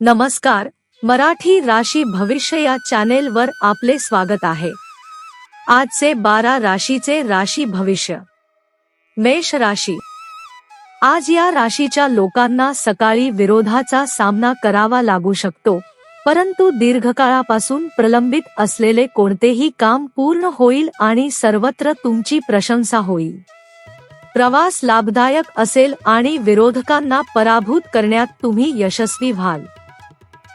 नमस्कार मराठी राशी भविष्य या चॅनेलवर आपले स्वागत आहे. आजचे बारा राशीचे राशी भविष्य. मेष राशी. आज या राशीच्या लोकांना सकाळी विरोधाचा सामना करावा लागू शकतो परंतु दीर्घकाळापासून प्रलंबित असलेले कोणतेही काम पूर्ण होईल आणि सर्वत्र तुमची प्रशंसा होईल. प्रवास लाभदायक असेल आणि विरोधकांना पराभूत करण्यात तुम्ही यशस्वी व्हाल.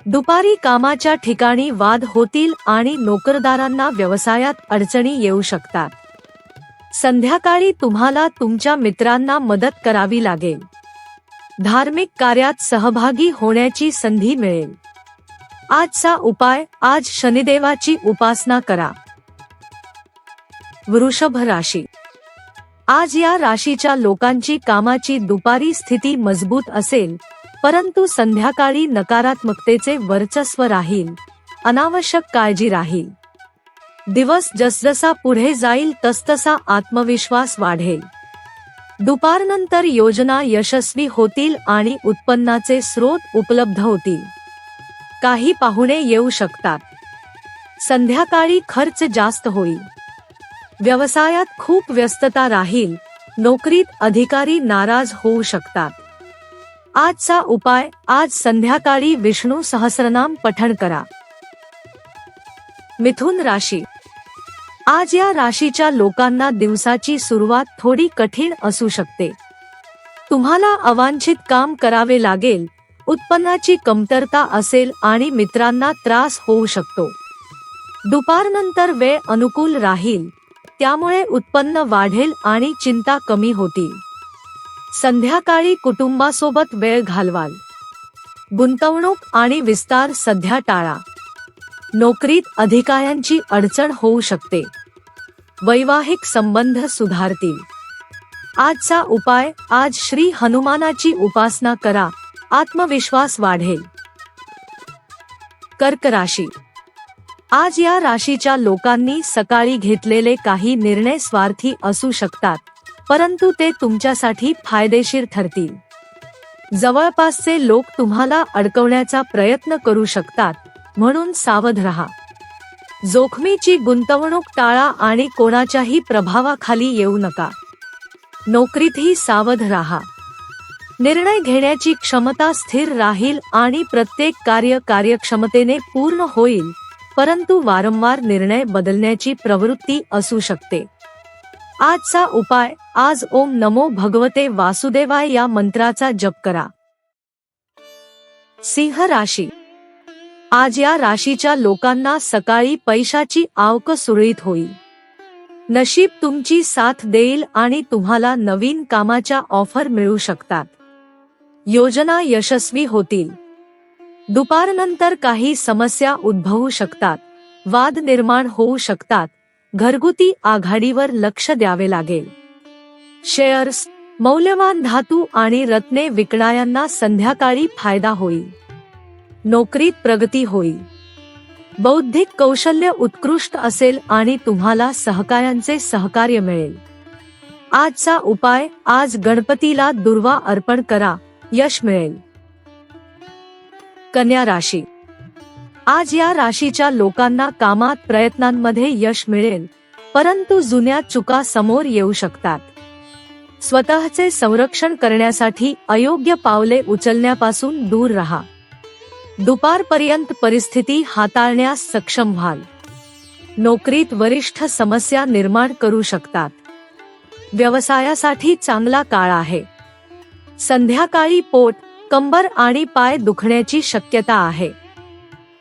दुपारी कामाच्या ठिकाणी वाद होतील आणि नोकरदारांना व्यवसायात अडचणी येऊ शकतात. संध्याकाळी तुम्हाला तुमच्या मित्रांना मदत करावी लागेल. धार्मिक कार्यात सहभागी होण्याची संधी मिळेल. आजचा उपाय आज शनिदेवाची उपासना करा. वृषभ राशी. आज या राशीच्या लोकांची कामाची दुपारी स्थिती मजबूत असेल परंतु संध्याकाळी नकारात्मकतेचे वर्चस्व राहील. अनावश्यक काळजी राहील. दिवस जसजसा पुढे जाईल तसतसा आत्मविश्वास वाढेल. दुपारनंतर योजना यशस्वी होतील आणि उत्पन्नाचे स्रोत उपलब्ध होतील. काही पाहुणे येऊ शकतात. संध्याकाळी खर्च जास्त होईल. व्यवसायात खूप व्यस्तता राहील. नोकरीत अधिकारी नाराज होऊ शकतात. आजचा उपाय आज संध्याकाळी विष्णू सहस्रनाम पठण करा. मिथुन राशी. आज या राशीच्या लोकांना दिवसाची सुरुवात थोडी कठीण असू शकते. तुम्हाला अवांछित काम करावे लागेल उत्पन्नाची कमतरता असेल आणि मित्रांना त्रास होऊ शकतो. दुपारनंतर वेळ अनुकूल राहील त्यामुळे उत्पन्न वाढेल आणि चिंता कमी होतील. संध्याकाळी कुटुंबासोबत वेळ घालवाल. गुंतवणूक आणि विस्तार सध्या टाळा. नोकरीत अधिकाऱ्यांची अडचण होऊ शकते. वैवाहिक संबंध सुधारतील. आजचा उपाय आज श्री हनुमानाची उपासना करा. आत्मविश्वास वाढेल. कर्क राशी. आज या राशीच्या लोकांनी सकाळी घेतलेले काही निर्णय स्वार्थी असू शकतात. परंतु ते तुमच्यासाठी फायदेशीर ठरतील. जवळपासचे लोक तुम्हाला अडकवण्याचा प्रयत्न करू शकतात म्हणून सावध रहा. जोखमीची गुंतवणूक टाळा आणि कोणाच्याही प्रभावाखाली येऊ नका. नोकरीतही सावध राहा. निर्णय घेण्याची क्षमता स्थिर राहील आणि प्रत्येक कार्य कार्यक्षमतेने पूर्ण होईल परंतु वारंवार निर्णय बदलण्याची प्रवृत्ती असू शकते. आजचा उपाय आज ओम नमो भगवते वासुदेवाय या मंत्राचा जप करा. सिंह राशी. आज या राशीच्या लोकांना सकाळी पैशाची आवक सुरळीत होईल. नशीब तुमची साथ देईल आणि तुम्हाला नवीन कामाच्या ऑफर मिळू शकतात. योजना यशस्वी होतील. दुपारनंतर काही समस्या उद्भवू शकतात. वाद निर्माण होऊ शकतात. घरगुती आघाडीवर लक्ष द्यावे लागेल. शेअर्स मौल्यवान धातू आणि रत्ने विकणाऱ्यांना संध्याकाळी फायदा होईल. नोकरीत प्रगती होईल. बौद्धिक कौशल्य उत्कृष्ट असेल आणि तुम्हाला सहकार्यांचे सहकार्य मिळेल. आजचा उपाय आज गणपतीला दुर्वा अर्पण करा यश मिळेल. कन्या राशी आज या राशीच्या लोकांना कामात प्रयत्नांमध्ये यश मिळेल परंतु जुन्या चुका समोर येऊ शकतात. स्वतःचे संरक्षण करण्यासाठी अयोग्य पावले उचलण्यापासून दूर राहा. दुपारपर्यंत परिस्थिती हाताळण्यास सक्षम व्हाल. नोकरीत वरिष्ठ समस्या निर्माण करू शकतात. व्यवसायासाठी चांगला काळ आहे. संध्याकाळी पोट कंबर आणि पाय दुखण्याची शक्यता आहे.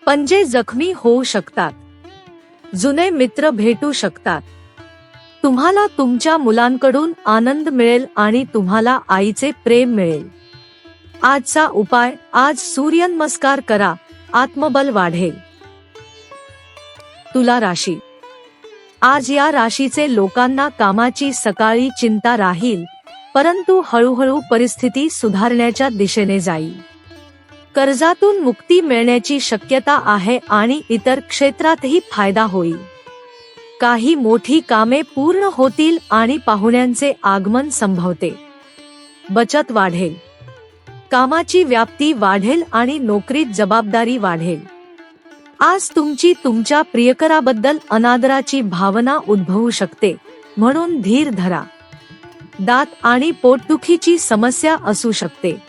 पंजे जखमी होऊ शकतात जुने मित्र भेटू शकतात. तुम्हाला तुमच्या मुलांकडून आनंद मिळेल आणि तुम्हाला आईचे प्रेम मिळेल. आजचा उपाय आज सूर्यनमस्कार करा आत्मबल वाढेल. तुला राशी. आज या राशीचे लोकांना कामाची सकाळी चिंता राहील परंतु हळूहळू परिस्थिती सुधारण्याच्या दिशेने जाईल. कर्जातून मुक्ती मिळण्याची शक्यता आहे आणि इतर क्षेत्रातही फायदा होईल. काही मोठी कामे पूर्ण होतील आणि पाहुण्यांचे आगमन संभवते. बचत वाढेल. कामाची व्याप्ती वाढेल आणि नोकरीत जबाबदारी वाढेल. आज तुमची तुमच्या प्रियकराबद्दल अनादराची भावना उद्भवू शकते म्हणून धीर धरा. दात आणि पोटदुखीची समस्या असू शकते.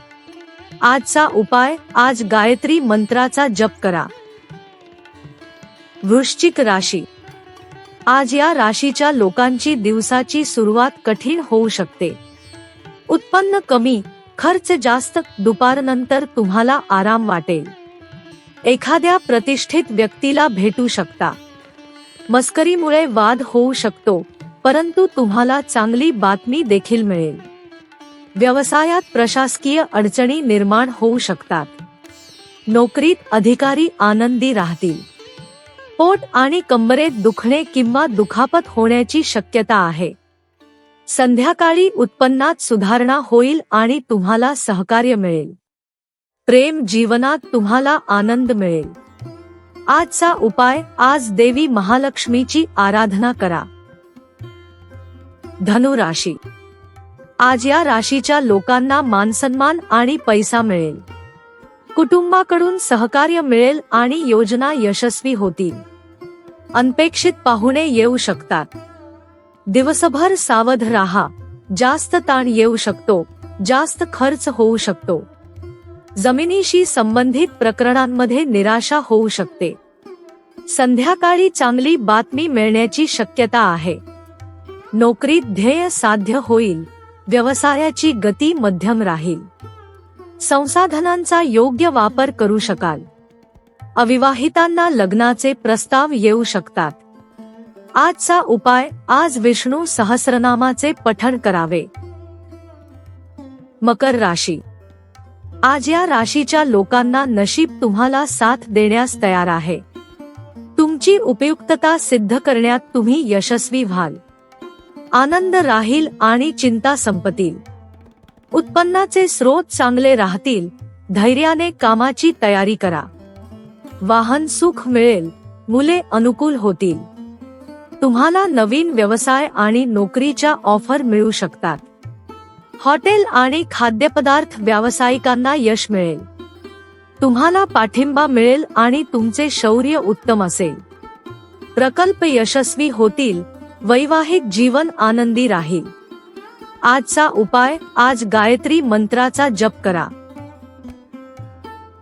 आजचा उपाय आज गायत्री मंत्राचा जप करा. वृश्चिक राशी. आज या राशीच्या लोकांची दिवसाची सुरुवात कठीण होऊ शकते. उत्पन्न कमी खर्च जास्त दुपारनंतर तुम्हाला आराम वाटेल. एखाद्या प्रतिष्ठित व्यक्तीला भेटू शकता. मस्करीमुळे वाद होऊ शकतो परंतु तुम्हाला चांगली बातमी देखील मिळेल. व्यवसायात प्रशासकीय अडचणी निर्माण होऊ शकतात. नोकरीत अधिकारी आनंदी राहतील. पोट आणि कंबरेत दुखणे किंवा दुखापत होण्याची शक्यता आहे. संध्याकाळी उत्पन्नात सुधारणा होईल आणि तुम्हाला सहकार्य मिळेल. प्रेम जीवनात तुम्हाला आनंद मिळेल. आजचा उपाय आज देवी महालक्ष्मीची आराधना करा. धनुराशी आज या राशीच्या लोकांना मानसन्मान आणि पैसा मिळेल. कुटुंबाकडून सहकार्य मिळेल आणि योजना यशस्वी होतील. अनपेक्षित पाहुणे येऊ शकतात. दिवसभर सावध राहा. जास्त ताण येऊ शकतो. जास्त खर्च होऊ शकतो. जमिनीशी संबंधित प्रकरणांमध्ये निराशा होऊ शकते. संध्याकाळी चांगली बातमी मिळण्याची शक्यता आहे. नोकरीत ध्येय साध्य होईल. व्यवसायाची गती मध्यम राहील. संसाधनांचा योग्य वापर करू शकाल. अविवाहितांना लग्नाचे प्रस्ताव येऊ शकतात. आजचा उपाय आज विष्णू सहस्रनामाचे पठण करावे. मकर राशी. आज या राशीच्या लोकांना नशीब तुम्हाला साथ देण्यास तयार आहे. तुमची उपयुक्तता सिद्ध करण्यात तुम्ही यशस्वी व्हाल. आनंद राहील आणि चिंता संपतील. उत्पन्नाचे स्रोत चांगले राहतील धैर्याने कामाची तयारी करा. वाहन सुख मिळेल मुले अनुकूल होतील. तुम्हाला नवीन व्यवसाय आणि नोकरीच्या ऑफर मिळू शकतात. हॉटेल आणि खाद्यपदार्थ व्यावसायिकांना यश मिळेल. तुम्हाला पाठिंबा मिळेल आणि तुमचे शौर्य उत्तम असेल. प्रकल्प यशस्वी होतील वैवाहिक जीवन आनंदी राहील. आजचा उपाय आज गायत्री मंत्राचा जप करा.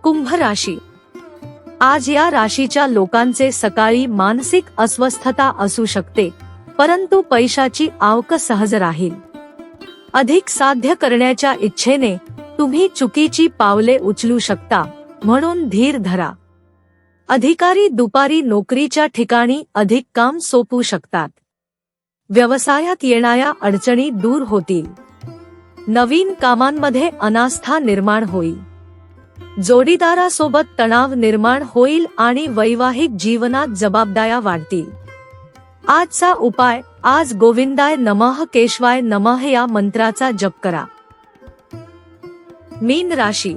कुंभ राशी. आज या राशीच्या लोकांचे सकाळी मानसिक अस्वस्थता असू शकते परंतु पैशाची आवक सहज राहील. अधिक साध्य करण्याच्या इच्छेने तुम्ही चुकीची पावले उचलू शकता म्हणून धीर धरा. अधिकारी दुपारी नोकरीच्या ठिकाणी अधिक काम सोपू शकतात. व्यवसायात येणाऱ्या अडचणी दूर होतील. नवीन कामांमध्ये अनास्था निर्माण होईल. जोडीदारासोबत तणाव निर्माण होईल आणि वैवाहिक जीवनात जबाबदाऱ्या वाढतील. आजचा उपाय आज गोविंदाय नमः केशवाय नमः या मंत्राचा जप करा. मीन राशी.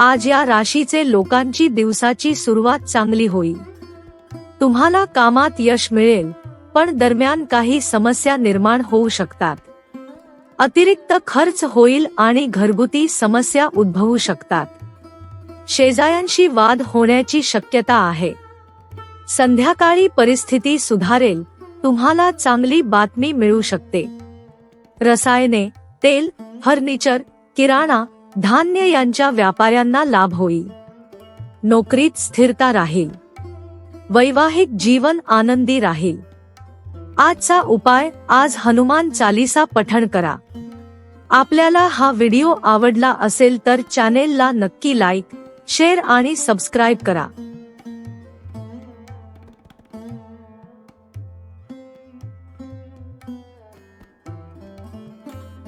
आज या राशीचे लोकांची दिवसाची सुरुवात चांगली होईल. तुम्हाला कामात यश मिळेल. पण दरम्यान काही समस्या निर्माण होऊ शकतात. अतिरिक्त खर्च होईल आणि घरगुती समस्या उद्भवू शकतात. शेजाऱ्यांशी वाद होण्याची शक्यता आहे. संध्याकाळी परिस्थिती सुधारेल तुम्हाला चांगली बातमी मिळू शकते. रसायने तेल फर्निचर किराणा धान्य यांच्या व्यापाऱ्यांना लाभ होईल. नोकरीत स्थिरता राहील. वैवाहिक जीवन आनंदी राहील. आजचा उपाय आज हनुमान चालीसा पठण करा. आपल्याला हा व्हिडिओ आवडला असेल तर चॅनेलला नक्की लाईक शेअर आणि सबस्क्राईब करा.